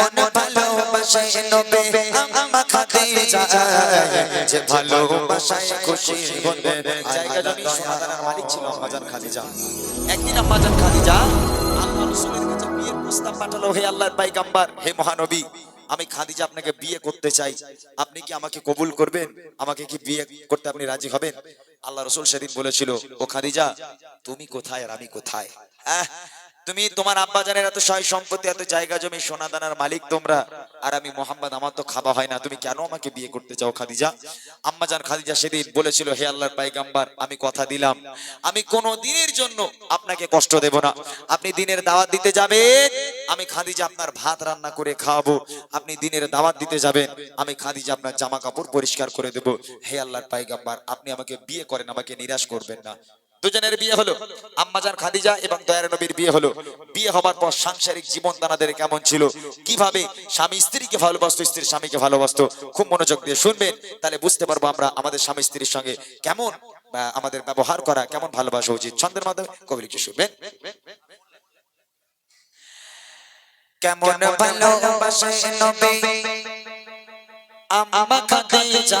কেমন ভালোবাসে নবে আমা খাদিজা, যে ভালোবাসায় খুশি একদিন আম্মাজান খাদিজা বিয়ের প্রস্তাব পাঠালো, হে আল্লাহর পয়গম্বর হে মহানবী, আমি খাদিজা আপনাকে বিয়ে করতে চাই। আপনি কি আমাকে কবুল করবেন? আমাকে কি বিয়ে করতে আপনি রাজি হবেন? আল্লাহ রসুল সেদিন বলেছিল, ও খাদিজা, তুমি কোথায় আর আমি কোথায়? হ্যাঁ তুমি তোমার আব্বা জানের এত সয় সম্পত্তি, এত জায়গা জমি সোনা দানার মালিক তোমরা। আর আমি মোহাম্মদ, আমার তো খাওয়া হয় না। তুমি কেন আমাকে বিয়ে করতে চাও, খাদিজা? আম্মা জান খাদিজা সেদিন বলেছিল, হে আল্লাহর পাইগাম্বার, আমি কথা দিলাম। আমি কোন দিনের জন্য আপনাকে কষ্ট দেব না। আপনি দিনের দাওয়াত দিতে যাবেন, আমি খাদিজা আপনার ভাত রান্না করে খাওয়াবো। আপনি দিনের দাওয়াত দিতে যাবেন, আমি খাদিজা আপনার জামা কাপড় পরিষ্কার করে দেব। হে আল্লাহর পাইগাম্বার, আপনি আমাকে বিয়ে করেন, আমাকে নিরাশ করবেন না। দুজনের বিয়ে হলো। আম্মাজান খাদিজা এবং দয়ার নবীর বিয়ে হলো। বিয়ে হবার পর সাংসারিক জীবন তাদের কেমন ছিল? কীভাবে স্বামী স্ত্রীকে ভালোবাসতো স্ত্রী স্বামীকে ভালোবাসতো? খুব মনোযোগ দিয়ে শুনবেন। তাহলে বুঝতে পারব আমরা আমাদের স্বামী স্ত্রীর সঙ্গে কেমন আমাদের ব্যবহার করা কেমন ভালোবাসা উচিত। ছন্দের মাধ্যমে কবি লিখে শুনবেন। কেমন ভালোবাসে নবে? আমা খাদিজা।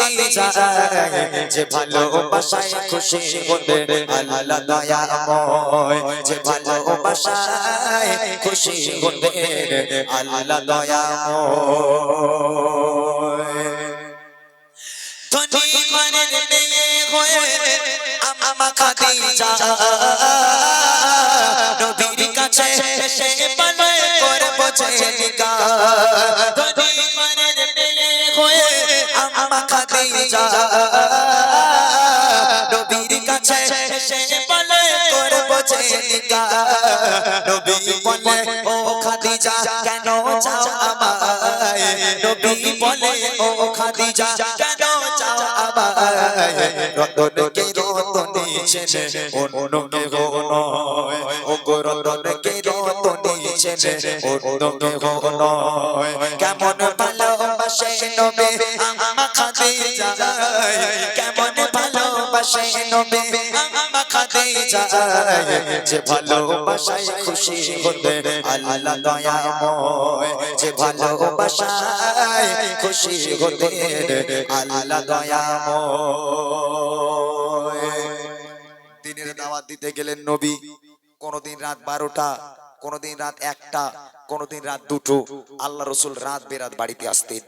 আমা খাদিজা যে ভালোবাসায় খুশি হতে আল্লাহ দয়াময় যে ভালোবাসায় খুশি হতে আল্লাহ দয়াময় ধনী ঘরের মেয়ে হয়ে আমা খাদিজা নবীর কাছে সে পালে করে বসে নিকা নবী বলে, ও খাদিজা, কেন চাও আমায়? নবী বলে, ও খাদিজা, কেন চাও আমায়? রতনকে রতনে ছেনে অন্য কেমন ভালোবাসে নবে? কেমন ভালোবাসে নবে? যে ভালোবাসায় খুশি হতে আল্লাহ যে ভালোবাসায় খুশি হতে আল্লাহ দিনের দাওয়াত দিতে গেলেন নবী। কোনদিন রাত বারোটা কোনদিন রাত একটা, কোনদিন রাত দুটো, আল্লাহ রসুল রাত বেরাত বাড়িতে আসতেন।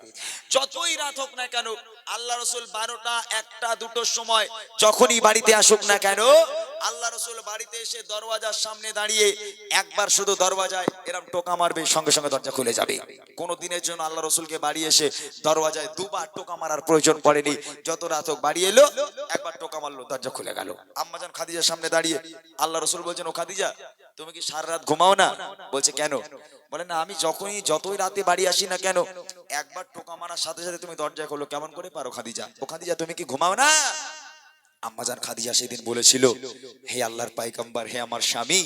যতই রাত হোক না কেন, আল্লাহ রসুল বারোটা, একটা, দুটোর সময় যখনই বাড়িতে আসুক না কেন, আল্লাহ রসুল বাড়িতে এসে দরওয়াজার সামনে দাঁড়িয়ে একবার শুধু দরওয়াজায় এরম টোকা মারবে, সঙ্গে সঙ্গে দরজা খুলে যাবে। কোনো দিনের জন্য আল্লাহ রসুলকে বাড়ি এসে দরওয়াজায় দুবার টোকা মারার প্রয়োজন পড়েনি। যত রাত হোক বাড়ি এলো, একবার টোকা মারলো, দরজা খুলে গেল। আম্মাজান খাদিজার সামনে দাঁড়িয়ে আল্লাহ রসুল বলছেন, ও খাদিজা তুমি কি সারা রাত ঘুমাও না? বলছে, কেন? বলে, না, আমি যখনই, যতই রাতে বাড়ি আসি না কেন, একবার টোকা মারার সাথে সাথে তুমি দরজা খোলো কেমন করে পারো, খাদিজা? ও খাদিজা, তুমি কি ঘুমাও না? আম্মাজান খাদিজা সেদিন বলেছিল, হে আল্লাহর পাইকাম্বার হে আমার স্বামী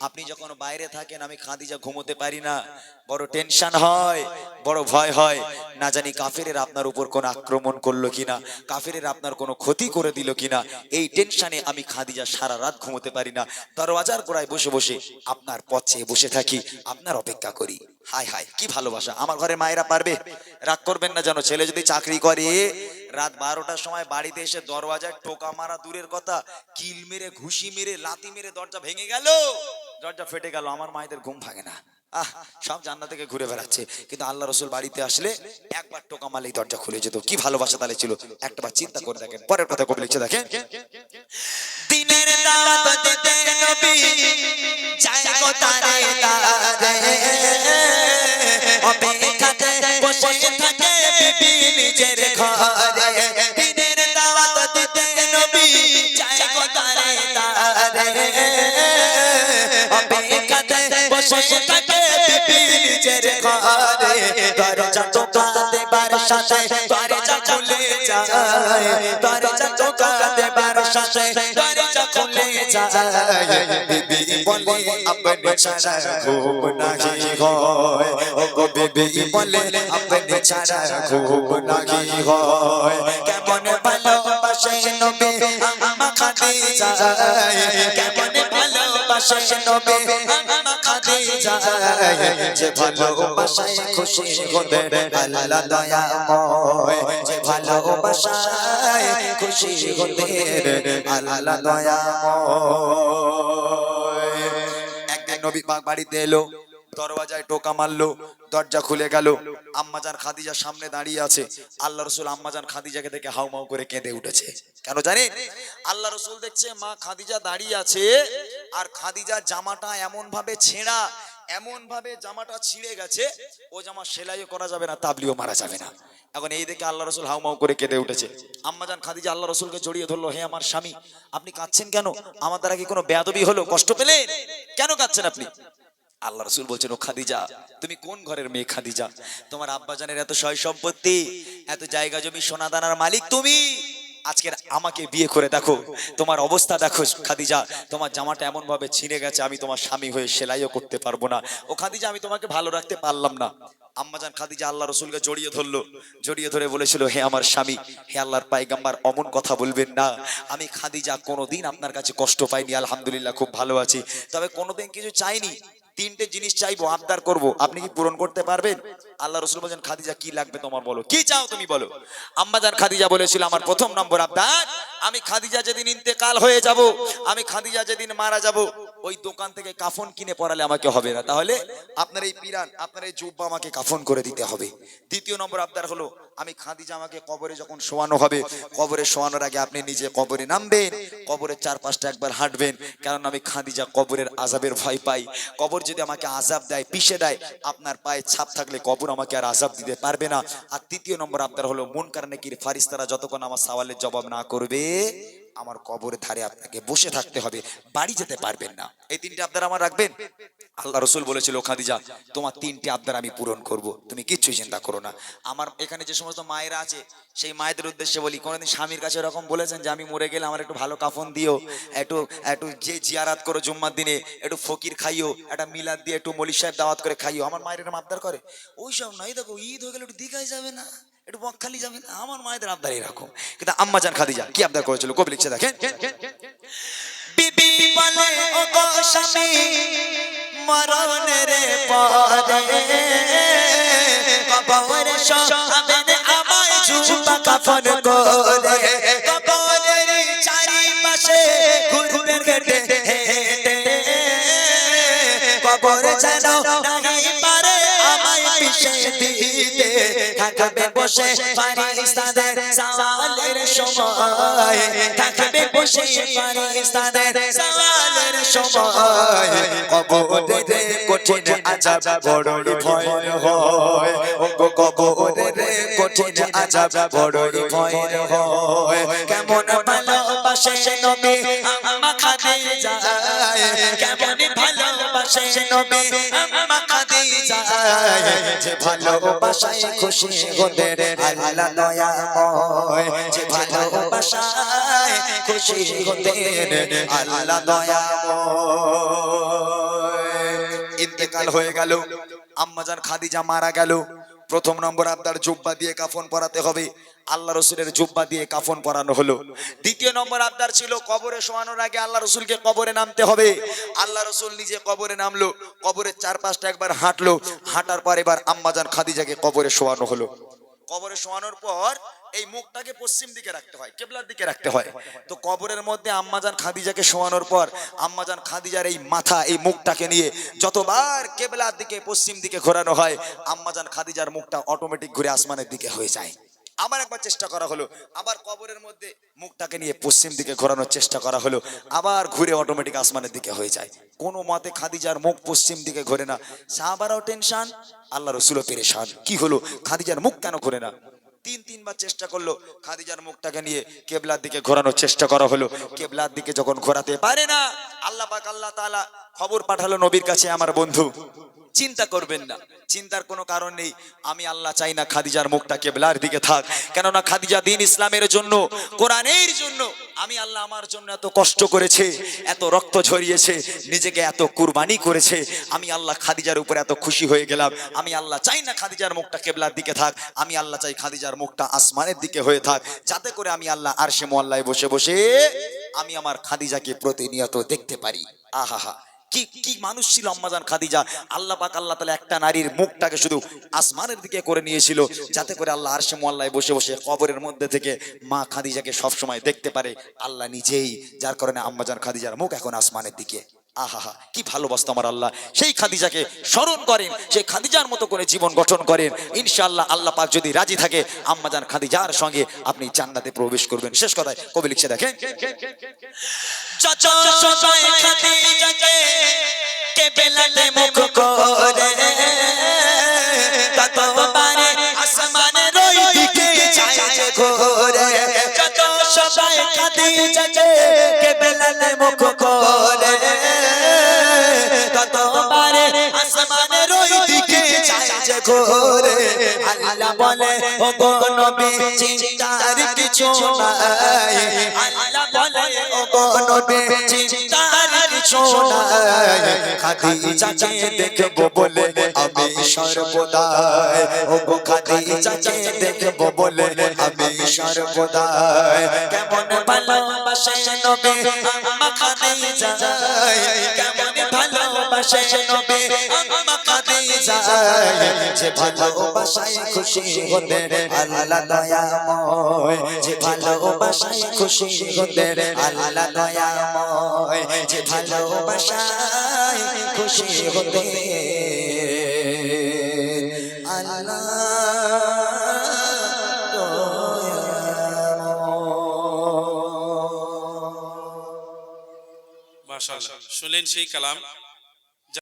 আপনি যখন বাইরে থাকেন, আমি খাদিজা ঘুমোতে পারি না। বড় টেনশন হয়, বড় ভয় হয়। না জানি কাফেরের আপনার উপর কোন আক্রমণ করল কিনা, কাফেরের আপনার কোনো ক্ষতি করে দিল কিনা। এই টেনশনে আমি খাদিজা সারা রাত ঘুমোতে পারি না। দরওয়াজার গোড়ায় বসে বসে আপনার পথে বসে থাকি, আপনার অপেক্ষা করি। হায় হায়, কি ভালোবাসা। আমার ঘরে মায়েরা পারবে? রাগ করবেন না যেন, ছেলে যদি চাকরি করে রাত বারোটার সময় বাড়িতে এসে দরওয়াজায় টোকা মারা দূরের কথা, কিল মেরে, ঘুষি মেরে লাতি মেরে দরজা ভেঙে গেল। দরজা ফেটে গেল, আমার মায়েদের ঘুম ভাঙে না। সব জান্নাত থেকে ঘুরে বেড়াচ্ছে। কিন্তু আল্লাহ রসুল বাড়িতে আসলে একবার টোকা মারলেই দরজা খুলে যেত। কি ভালোবাসা তাহলে ছিল? একবার চিন্তা করে দেখেন, পরের কথা কবি লিখছে, দেখেন। দিনের দাওয়াত দিতে নবী যায় গো তারে ঘরে দরজা টোকা দেবার সাথে দরজা খুলে যায়। যায় দরজা টোকা দেবার সাথে দরজা খুলে যায়। বিবি বলে, আপনি ছাড়া ঘুম নাহি হয়। ও বিবি বলে, আপনি ছাড়া ঘুম নাহি হয়। কেমন ভালোবাসে নবী আমা খাদিজা। কেমন ভালোবাসে নবী একদিন বাড়িতে এলো, দরওয়াজায় টোকা মারলো, দরজা খুলে গেল। আম্মাজান খাদিজা সামনে দাঁড়িয়ে আছে। আল্লাহ রসুল আম্মাজান খাদিজাকে দেখে হাউমাউ করে কেঁদে উঠেছে। কেন জানেন? আল্লাহ রসুল দেখছে মা খাদিজা দাঁড়িয়ে আছে। আর খাদিজার জামাটা এমন ভাবে ছেঁড়া এমন ভাবে জামাটা ছিঁড়ে গেছে, ও জামা সেলাইও করা যাবে না, তাবলিও মারা যাবে না। এখন এই দেখে আল্লাহ রসুল হাউমাউ করে কেঁদে উঠেছে। আম্মাজান খাদিজা আল্লাহ রসুলকে জড়িয়ে ধরলো, হে আমার স্বামী, আপনি কাঁদছেন কেন? আমার দ্বারা কি কোনো বেয়াদবি হলো? কষ্ট পেলেন? কেন কাঁদছেন আপনি? আল্লাহ রসুল বলছেন, ও খাদিজা, তুমি কোন ঘরের মেয়ে খাদিজা? তোমার আব্বাজানের এত সয় সম্পত্তি, এত জায়গা জমি সোনা দানার মালিক তুমি। আজকের আমাকে বিয়ে করে দেখো। তোমার অবস্থা দেখো, খাদিজা। তোমার জামাটা এমন ভাবে ছিঁড়ে গেছে, আমি তোমার স্বামী হয়ে সেলাইও করতে পারব না। ও খাদিজা, আমি তোমাকে ভালো রাখতে পারলাম না। আম্মাজান খাদিজা আল্লাহ রসুলকে জড়িয়ে ধরলো। জড়িয়ে ধরে বলেছিল, হে আমার স্বামী, হে আল্লাহর পাইগাম্বার অমন কথা বলবেন না। আমি খাদিজা কোনোদিন আপনার কাছে কষ্ট পাইনি, আলহামদুলিল্লাহ, খুব ভালো আছি। তবে কোনোদিন কিছু চাইনি। তিনটে জিনিস চাইব, আবদার করব। আপনি কি পূরণ করতে পারবেন? আল্লাহ রসুল বলছেন, খাদিজা, কি লাগবে তোমার বলো? কি চাও তুমি বলো? আম্মাজান খাদিজা বলেছিল, আমার প্রথম নম্বর আবদার, আমি খাদিজা যেদিন ইন্তেকাল হয়ে যাব, আমি খাদিজা যেদিন মারা যাব ওই দোকান থেকে কাফন কিনে পড়ালে আমাকে হবে না। তাহলে আপনার এই পিরান, আপনার এই জুব্বা আমাকে কাফন করে দিতে হবে। দ্বিতীয় নম্বর আবদার হলো, আমি খাদিজা আমাকে কবরে যখন শোয়ানো হবে, কবরে শোয়ানোর আগে আপনি নিজে কবরে নামবেন, কবরের চার পাঁচটা একবার হাঁটবেন কারণ আমি খাদিজা কবরের আজাবের ভয় পাই। কবর যদি আমাকে আজাব দেয়, পিষে দেয়, আপনার পায়ে ছাপ থাকলে কবর আমাকে আর আজাব দিতে পারবে না। আর তৃতীয় নম্বর আবদার হলো মন কারণে কি ফারিস্তারা যতক্ষণ আমার সওয়ালের জবাব না করবে আমার কবরের ধারে আপনাকে বসে থাকতে হবে, বাড়ি যেতে পারবেন না। এই তিনটে আবদার আমার রাখবেন? আল্লাহ রসুল বলেছিল, খাদিজা, তোমার তিনটে আবদার আমি পূরণ করব, তুমি কিচ্ছুই চিন্তা করো না। আমার এখানে যে সমস্ত মায়েরা আছে, সেই মায়েদের উদ্দেশ্যে বলি, কোনোদিন স্বামীর কাছে এরকম বলেছেন যে, আমি মরে গেলে আমার একটু ভালো কাফন দিও, একটু একটু যে জিয়ারাত করো জুম্মার দিনে, একটু ফকির খাইও, একটা মিলাদ দিয়ে একটু মলিক সাহেব দাওয়াত করে খাইও। আমার মায়ের এরকম আবদার করে। ওই সব নয়, দেখো, ঈদ হয়ে গেলে একটু দীঘায় যাবে না? একটু বকখালি যাবে আমার মায়েদের আবদার এরকম। কিন্তু আম্মা জান খাদিজা, কি আবদার করেছিল? কবি লিখছে, দেখেন। চারিপাশে আমায় দিতে। থাকবে বসে ফারিস্তাদের সালের সময়। থাকবে বসে ফারিস্তাদের সালের সময়। কবরে কঠিন আজাব বড়ই ভয় হয়। ও গো কবরে কঠিন আজাব বড়ই ভয় হয়। কেমন ভালোবাসে নবী? আমা খাদিজা। কেমন ভালোবাসে নবী? আমা খাদিজা। যে ভালোবাসায় খুশি হতে আল্লাহ দয়াময়। যে ভালোবাসায় খুশি হতে আল্লাহ দয়াময়। ইন্তেকাল হয়ে গেল। আম্মাজান খাদিজা মারা গেল। প্রথম নম্বর আবদার জুব্বা দিয়ে কাফন পরাতে হবে। আল্লাহ রসুলের জুব্বা দিয়ে কাফন পরানো হলো। দ্বিতীয় নম্বর আবদার ছিল কবরে শোয়ানোর আগে আল্লাহ রসুলকে কবরে নামতে হবে। আল্লাহ রসুল নিজে কবরে নামলো। কবরের চারপাশটা একবার হাঁটলো। হাঁটার পর এবার আম্মাজান খাদিজাকে কবরে শোয়ানো হলো। কবরে শোয়ানোর পর এই মুখটাকে পশ্চিম দিকে রাখতে হয়, কেবলার দিকে রাখতে হয়। তো কবরের মধ্যে আম্মাজান খাদিজাকে শোয়ানোর পর আম্মাজান খাদিজার এই মাথা, এই মুখটাকে নিয়ে যতবার কেবলার দিকে, পশ্চিম দিকে ঘোরানো হয় আম্মাজান খাদিজার মুখটা অটোমেটিক ঘুরে আসমানের দিকে হয়ে যায়। আবার একবার চেষ্টা করা হলো। আবার কবরের মধ্যে মুখটাকে নিয়ে পশ্চিম দিকে ঘোরানোর চেষ্টা করা হলো। আবার ঘুরে অটোমেটিক আসমানের দিকে হয়ে যায়। কোনো মতে খাদিজার মুখ পশ্চিম দিকে ঘোরে না। সাহাবারাও টেনশন আল্লাহ রসুলও পেরেশান। কি হলো? খাদিজার মুখ কেন ঘোরে না? তিন, তিনবার চেষ্টা করল। খাদিজার মুখটাকে নিয়ে কেবলার দিকে ঘোরানোর চেষ্টা করা হলো। কেবলার দিকে যখন ঘোরাতে পারে না, আল্লাহ পাক আল্লাহ তাআলা খবর পাঠালো নবীর কাছে, আমার বন্ধু। চিন্তা করবেন না। চিন্তার কোনো কারণ নেই। আমি আল্লাহ চাই না খাদিজার মুখটা কেবলার দিকে থাক। কেননা খাদিজা দিন ইসলামের জন্য, কোরআনের জন্য আমি আল্লাহ আমার জন্য এত কষ্ট করেছে, এত রক্ত ঝরিয়েছে, নিজেকে এত কুরবানি করেছে। আমি আল্লাহ খাদিজার উপরে এত খুশি হয়ে গেলাম। আমি আল্লাহ চাই না খাদিজার মুখটা কেবলার দিকে থাক। আমি আল্লাহ চাই খাদিজার মুখটা আসমানের দিকে হয়ে থাক। যাতে করে আমি আল্লাহ আরশে মোয়াল্লায় বসে বসে আমি আমার খাদিজাকে প্রতিনিয়ত দেখতে পারি। আহা কি কি মানুষ ছিল আম্মাজান খাদিজা? আল্লাহ পাক আল্লাহ তাআলা একটা নারীর মুখটাকে শুধু আসমানের দিকে করে নিয়েছিল, যাতে করে আল্লাহ আরশে মোয়াল্লায় বসে বসে কবরের মধ্যে থেকে মা খাদিজাকে সব সময় দেখতে পারে। আল্লাহ নিজেই, যার কারণে আম্মাজান খাদিজার মুখ এখন আসমানের দিকে। আহা, কি ভালোবাসতো আমার আল্লাহ। সেই খাদিজাকে স্মরণ করেন সেই খাদিজার মতো করে জীবন গঠন করেন। ইনশাআল্লাহ আল্লাহ পাক যদি রাজি থাকে আম্মাজান খাদিজার সঙ্গে আপনি জান্নাতে প্রবেশ করবেন। শেষ কথায় কবি লিখছে, দেখেন। মুখ মুখ ঘোরে আল্লাহ বলে ও গো নবী, চিন্তার কিছু নাই। আল্লাহ বলে ও গো নবী, চিন্তার কিছু নাই। খাদিজাকে দেখব বলে আমি সর্বদাই। ও গো খাদিজাকে দেখব বলে আমি সর্বদাই। কেমন ভালোবাসে নবী, আম্মা খাদিজা ভালোবাসে নবী, আম্মা খাদিজা। যে ভালোবাসায় খুশি হতে আল্লাহ দয়াময়। যে ভালোবাসায় খুশি হতে শুনলেন সেই কালাম?